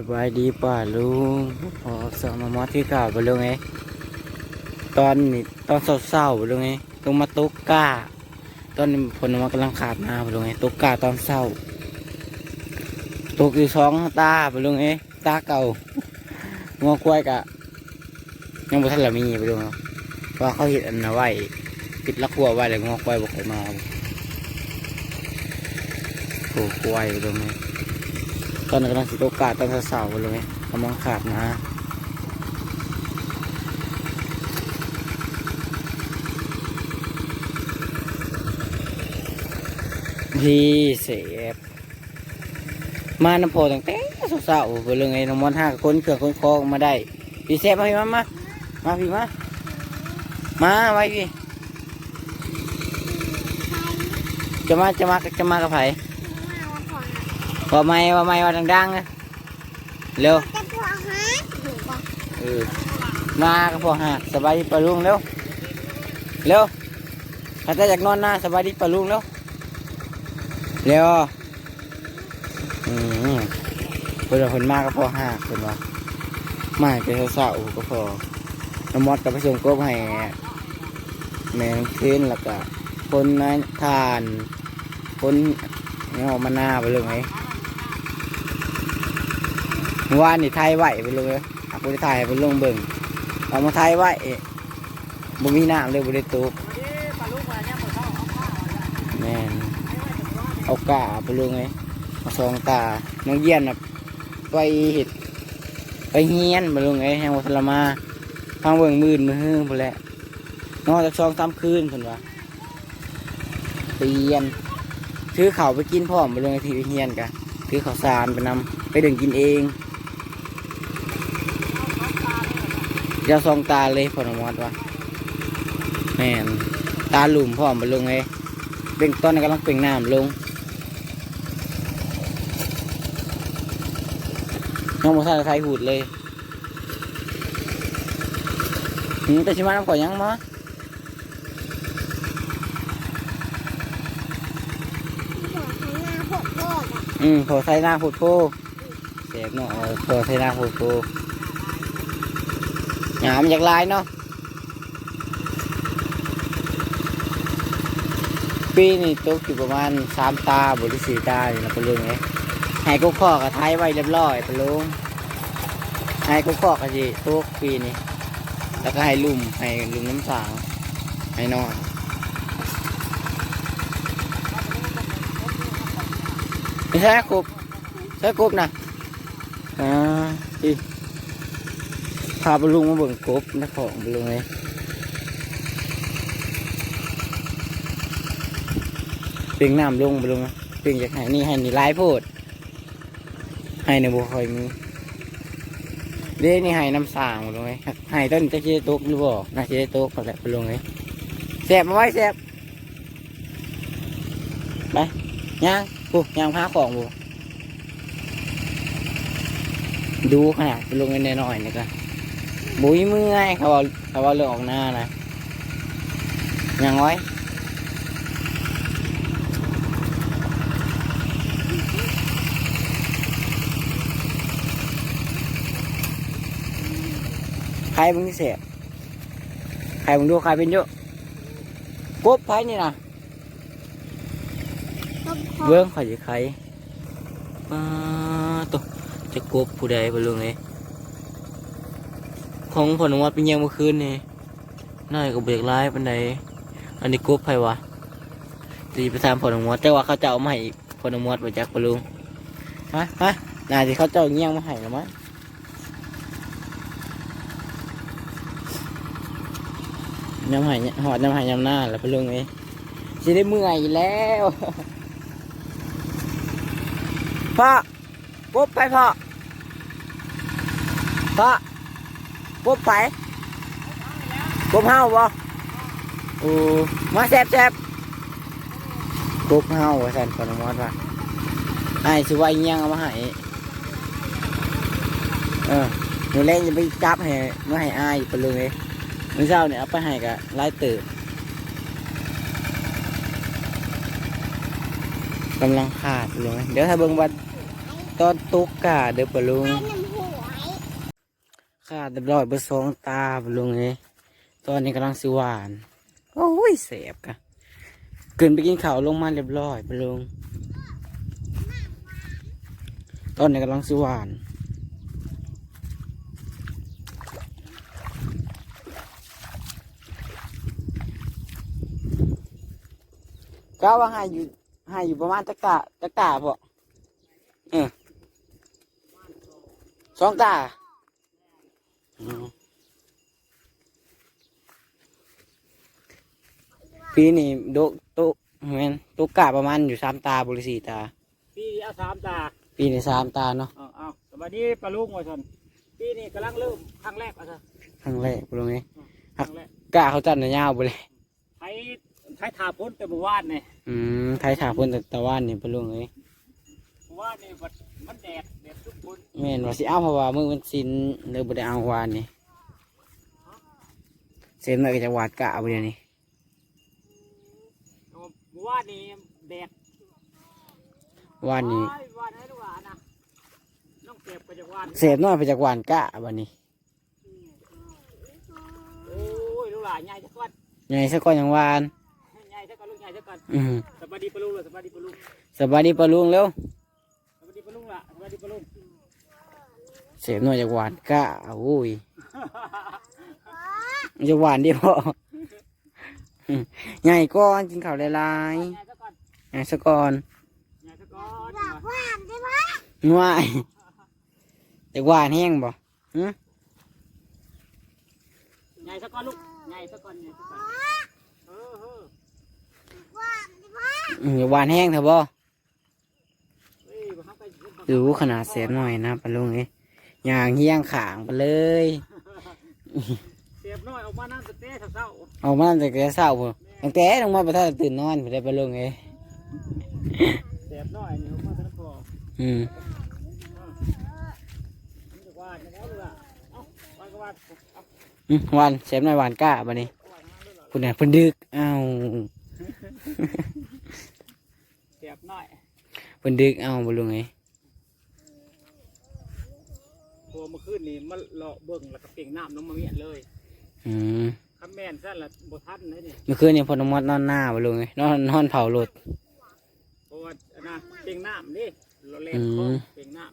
สบายดีป่าลุงพอสมามอที่เก่าไปลุงไงตอนนี้ตอนเศร้าๆไปลุงไงต้องมาตุกกาตอนนี้ผลมันกำลังขาดหน้าไปลุงไงตุกกาตอนเศร้าตุกอยู่สองตาไปลุงไงตาเก่างัวควายกะยังบ่ทันละมีไปลุงเนาะว่าเขาเห็ดอันน่ะไว้ปิดลักหัวไว้เลยงัวควายบ่เคยมาโอ้ควายไปลุงไง ตอนกำลังสิโอกาสตอนเสาร์เลยกำลังขาดนะพี่เสฟมาน้ำโพตั้งแต่เสาร์ไปเลยไงน้องมอนห้าคนเครื่องคนคองมาได้พี่เสฟมาพี่มามามาพี่มามาไว้พี่จะมาจะมาจะมากับไผ ว่าไม่ว่าไม่ว่าดังๆนะเร็วจะพวกฮะเออมาก็พอฮะสบายดีปลุงเร็วเร็วถ้าจะอยากนอนหน้าสบายดีปลุงเร็วเร็วอืมเพื่อนคนมากก็พอห้าคนว่ามาไปเศร้าๆก็พอน้ำมอดกับไปส่งกบให้แมงคืนแล้วก็คนนั้นทานคนนี่อมาหน้าไปเลยไหม เมื่อวานนี่ไทยไหวไปเลยอากูได้ถ่ายไปลงเบิ่งเอามาไทยไหวบ่มีน้ำเลยบ่ได้ตุกแม่นเอากาไปลงไงมาสองตาน้องเยี่ยนน่ะไปเห็ดไปเฮียนไปลงไงแหงวัทรมาฟังเบิ่งมื่นมือฮื้อไปแหล้วนอนจากสองสามคืนเพิ่นว่าไปเฮียนถือเข่าวไปกินพร้อมไปลงไงที่ไปเฮียนกะถือข้าวสารไปนำไปเดินกินเอง ยาซองตาเลยพอนมอดวะแม่นตาหลุมพร้อมไปลงเลยเบ่งต้นนกำลังเป่งน้ำลงน้องโมซาไทยหูดเลยหืมแต่ชิมาน้ำก่อนยังมาพวกข้างหน้าพวกโลกอะอืมพอไทยหน้าพูดโพเสียบเนาะเออพอไทยหน้าพูดโพ หามอยากลายเนาะปีนี่ตกอยู่ประมาณสามตาบหริสีตาอยู่นะปะลุงเอ้ยให้กุ๊กข้อกับไทยไว้เรียบร้อยปะลุงให้กุ๊กข้อกับจีตกปีนี้แล้วก็ให้ลุ่มให้ลุ่มน้ำสางให้นอนไม่ใช่กบใช่กบนะอ่าอีาปลุงมาเบิ่งกบนะของปลุงเอ้ยเปลียงน้ำลงไปลงนะเปลียงจากไหนนี่ให้นี่ร้ายโพดให้ในบัวคอยมีเด้นี่ให้น้ำสางไปลงไงให้ต้นจะเจตกหรือบ่น่าจะได้ตกก็แหละไปลงไงแสบมาไว้แสบไปย่างปุ๊ย่างพาของบุดูขนาดไปลงเงินน่อยๆนี่ก็ บุยมือไงเขาเอาเขาเอาเรื่องออกหน้านะย่างไว้ใครมึงที่เสียใครมึงดูใครเป็นเยอะกบไผนี่นะพวกข้อเบื้องข่อยจะใครมาตัวจะกบผู้ใดไปลุงไง ของผลวัดเป็นยังเมื่อคืนนี่น่อยกับเบียกร้ายปันใดอันนี้กบไผวะตีไปตามผลวัดแต่ว่าเขาจะเอามาให้อีกผลวัดมาจากปลุงฮะฮะน่าจะเขาเจ้าเงี้ยงมาให้หรือมั้งน้ำหายหอดน้ำหายน้ำหน้าแล้วไปลงเอ้จะได้เมื่อยแล้วพ่อปุ๊บไปพ่อพ่อ ปุ๊บไปปุ๊บเฮาบ่โอ้มาแซบแซบปุ๊บเฮาว่าสันปนมอดว่าไอ้สิว่าอีหยังเอามาให้เออหนูเล่นจะไปจับให้มื่อให้อายไปเลยมื้อเช้าเนี่ยเอาไปให้กะไล่ตื่นกำลังขาดเลยเดี๋ยวถ้าเบิ่งวันตอนตุกกะเด้อปะลุง ขาดเรียบร้อยเบอร์สองตาปะลุงเอ้ยตอนนี้กำลังสิหวาน โอ้ยเสียบกะเกินไปกินข้าวลงมาเรียบร้อยปลุงตอนนี้กำลังสิหวานก็ว่าให้อยู่ให้อยู่ประมาณตักตาตักตาพอเออสองตาอืม ปีนี้โดโตแม่นตุกกะประมาณอยู่สามตาบริสีตาปีนี้เอาสามตาปีนี้สามตาเนาะเอาเอาสวัสดีปลาลุงว่าชนปีนี้กำลังเริ่มครั้งแรกว่าชนครั้งแรกปรุงนี้ครั้งแรกกะเขาจัดในยาวไปเลยไทยไทยถาพ้นแต่เมื่อวานเนี่ยอืมไทยถาเพิ่นแต่ตะวันนี่ปรุงเลยเมื่อวานนี่มันมันแดดแดดทุกคนแม่นว่าสิเอาเพราะว่ามือมันสินเลยบ่ได้เอาวานนี่เซมหน่อยก็จะหวาดกะเอาไปเดี๋ยวนี้ เมื่อวานนี่แดด วานนี้โอ้ยวานให้ดูว่านะน้องเก็บไปจากวานเสพน้อยไปจากหวานกะบัดนี้โอ้ยลูกหลานใหญ่สักวันใหญ่สักก้อนอย่างหวานใหญ่สักวันลูกใหญ่สักวันอืมสวัสดีปลาลุงเลยสวัสดีปลาลุงสบายดีปะลุงเร็วสวัสดีปลาลุงล่ะสวัสดีปลาลุงเสพน้อยจากหวานกะโอ้ยมันจะหวานดีพออืมใหญ่ก้อนกินข้าวหลายใหญ่สักวันๆใหญ่สักก้อน ใหญ่สักวันบอกว่าได้ไหมง่ายจากหวานแห้งบ่หึใหญ่สักวันลูกใหญ่สักวันใหญ่สักวันเออเออว่าได้ไหมอืมอย่าหวานแห้งเถอะบ่เอ้ยบ่ฮักไปเฮ็ดบ่ดูขนาดเสพน้อยนะปะลุงเอ้ยอย่างเฮี้ยงขางไปเลยเสียบน้อยออกมานั่งสเต้เศร้าเอามาตั้งแต่เช้าพุ่นตั้งแต่ลงมาประทัดตื่นนอนไปได้ปะลุงเอ้ยๆเสีย บน้อยนี่ออกมาแต่ละพออืมมันจะวาดนะครับลูกอะเอ้าวาดก็วาดเอาอืมหวานเสพน้อยหวานกะบัดนี้วาดทั้งนั้นเลยเหรอพุ่นน่ะเพุ่นดึกอ้าวเสียบน้อยเพุ่นดึกเอ้าปะลุงเอ้ยพอเมื่อคืนนี่มันเลาะเบิ่งแล้วก็เปล่งน้ำลงมาเมียนเลยอืมคำแม่นซั่นละบ่ทันเลยนี่เมื่อคืนนี่พอน้องมดนอนหน้าปะลุงเอ้ยนอนนอนเผารถเพราะ ว่าอันนะเปล่งน้ำนี่เราเล่นอืมคอเปล่งน้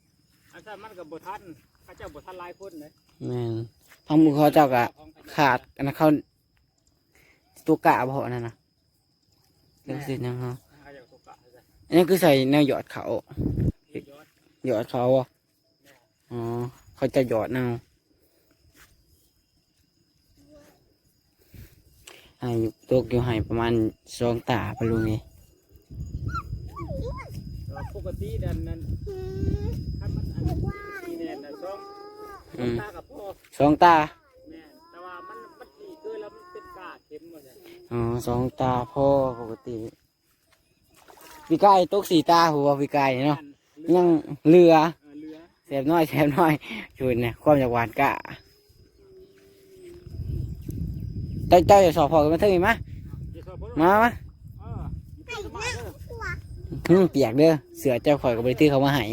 ำอันนั้นมันก็บ่ทันเข้าเจ้าบ่ทันหลายคนเลยแม่นทางมือเขาเจ้ากะขาดอันนั้นเขาตัวกะบ่นั่นน่ะเรื่องสิยังเขาเข้าเจ้าตกกะเลยอันนี้คือใส่แนวหยอดเขาเฮ็ดยอดหยอดเขาอะอ๋อเขาจะหยอดเอาให้อยู่ตกอยู่ให้ประมาณสองตาปะลุงเอ้ยแล้วป กติดันนั้นอืมคันมันอันนี้แน่นน่ะสองสองตากับพ่อสองตาแม่นแต่ว่ามันมันดีเกินแล้วมันเป็นกาเข็มหมดเลยอ๋อสองตาพ่อปกติพี่กายตกสี่ตาหัวพี่กายเนาะยังเรือเออเรือแสบน้อยแสบน้อยชุดเนี่ยความจากหวานกะเจ้าเจ้าจะสอบพอกันมาเท่าไหร่มะเดี๋ยวสอบบ่มามาเอออยู่ไปก็มาเด้อ ตัว อืมเปียกเด้อเสือเจ้าข่อยกับบริตื้อเขามาให้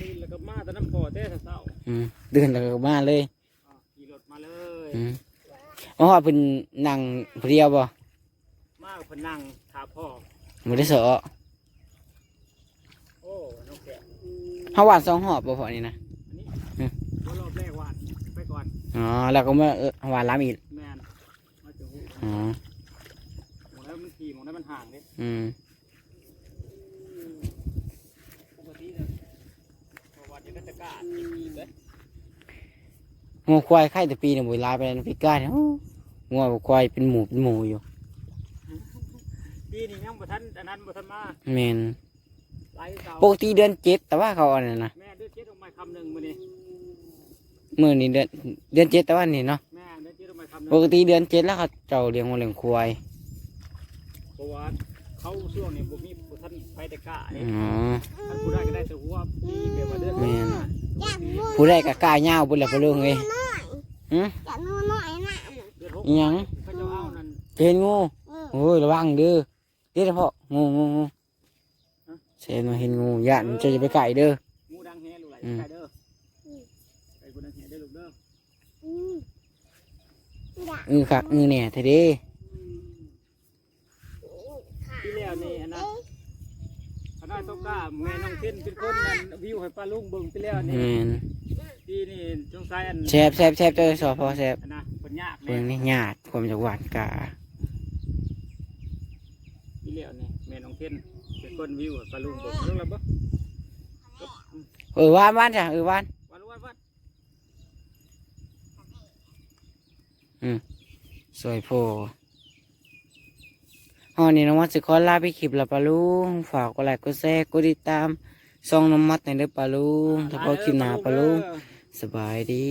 ตื่นแล้วก็มาแต่น้ำพอเต้เศร้าอืมเดินแล้วก็มาเลยๆอะขี่รถมาเลย อืมเพราะว่าเป็นนั่งผู้เดียวบ่มากับเพนนังขาพ่อ บ่ได้เสอโอ้น้องแกะเฮาหวานสองหอบบ่พอนี่นะ อันนี้ว่ารอบแรกวาดไปก่อนอ๋อแล้วก็มาเออหวานล้ำอีกแมนมาจะหูอ๋อหมองแล้วมันขี่หมองแล้วมันห่างเลยอืม ปกติเลยเพราะว่าจะก็จะกล้าขี่เลย งัวควายไข่แต่ปีนี่บ่ลายไปแล้วพี่กายเนี่ยโอ้งัวควายเป็นหมูเป็นหมูอยู่ปีนี้ยังบ่ทันอันนั้นบ่ทันมาแม่นไล่เสาปกติเดือนเจ็ดแต่ว่าเขาเอันนั้นนะแม่เดือดเจ็ดออกมาคำหนึ่งมื้อนี้มือนี่เดือนเดือนเจ็ดแต่ว่านี่เนาะแม่เดือดเจ็ดออกมาคำหนึ่งปกติเดือนเจ็ดแล้วเขาเจ้าเลี้ยงวัวเลี้ยงควายเพราะว่าเขาช่วงนี้บ่มีบ่ทันไปแต่กล้าเนี่ยอ๋อท่านผู้ได้ก็ได้แต่หัวปีแบบว่าเดือนแม่นอยากนู่นผู้ใดก็กล้าย่าวบุญละพะลุงเอ้ยน้ อยหืมอยากนู่นน้อยนะเดือนหกอิหยังเขาเจ้าเอานั่นเห็นงูเออโอ้ยระวังเด้อเด้อเฉพาะงูงูงูเสนมาเห็นงูย่านเจะจะไปไก่เด้องลอืมไก่เด้อไก่คนนั้นแห่ได้อลูกเด้ออืมอยากอือคักอือเนี่ยเธอเดีที่แล้วนี่อันนั้นคณะต้องกล้าแม่น้องเท่นเป็นคนนั้นวิวให้ป้าลุงเบิ่งที่แล้วนี่แม่น ที่นี่สงสัยอันแซบแซบแซบเจอสอพอแซบอันนะคนยากเบิ่งนี่ญาติความจังหวัดกาที่แล้วนี่แม่น้องเท่นเป็นคนวิวให้ป้าลุงเบิ่งเรื่องอะไรบ่เออว่านว่านจ้ะเออว่าน วันวันวันสวยโพอ๋อนี่น้องมัดสิขอลาไปคลิปแล้วปะลุง ฝากกดไลค์กดแชร์กดติดตามส่องน้องมัดในอยเด้อปะลุงถ้าพอคลิปหน้าปะลุง สบายดี